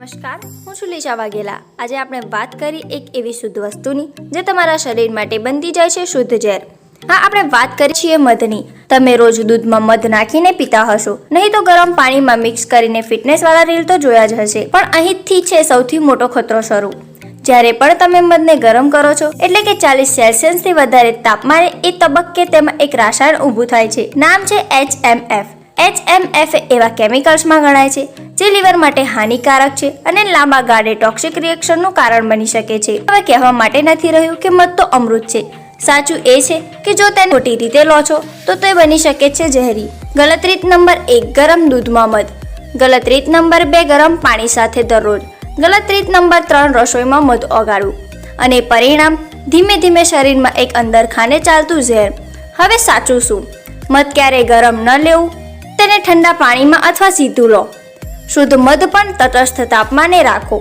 નમસ્કાર, હું છું વાઘેલા. આજે આપણે વાત કરી એક એવી શુદ્ધ વસ્તુની, જે તમારા શરીર માટે બનતી જાય છે શુદ્ધ ઝેર. હા, આપણે વાત કરી છીએ મધની. તમે રોજ દૂધમાં મધ નાખીને પીતા હશો. નહીં તો ગરમ પાણીમાં મિક્સ કરીને ફિટનેસ વાળા રીલ તો જોયા જ હશે. પણ અહીંથી છે સૌથી મોટો ખતરો શરૂ. જ્યારે પણ તમે મધને ગરમ કરો છો, એટલે કે ચાલીસ સેલ્સિયસથી વધારે તાપમાને એ તબક્કે તેમાં એક રાસાયણ ઊભું થાય છે. નામ છે એચએમએફ એચએમએફ એવા કેમિકલ્સમાં ગણાય છે, જે લીવર માટે હાનિકારક છે અને લાંબા ગાળે ટોક્સિક રિએક્શનનું કારણ બની શકે છે. હવે કહેવા માટે નથી રહ્યું કે મધ તો અમૃત છે. સાચું એ છે કે જો તેને ખોટી રીતે લો છો, તો તે બની શકે છે ઝેરી. ગલત રીત નંબર એક, ગરમ દૂધમાં મધ. ગલત રીત નંબર બે, ગરમ પાણી સાથે દરરોજ. ગલત રીત નંબર ત્રણ, રસોઈમાં મધ ઓગાળવું. અને પરિણામ, ધીમે ધીમે શરીરમાં એક અંદર ખાને ચાલતું ઝેર. હવે સાચું શું? મધ ક્યારેય ગરમ ન લેવું. ઠંડા પાણીમાં અથવા સીધું લો. શુદ્ધ મધ પણ તટસ્થ તાપમાને રાખો.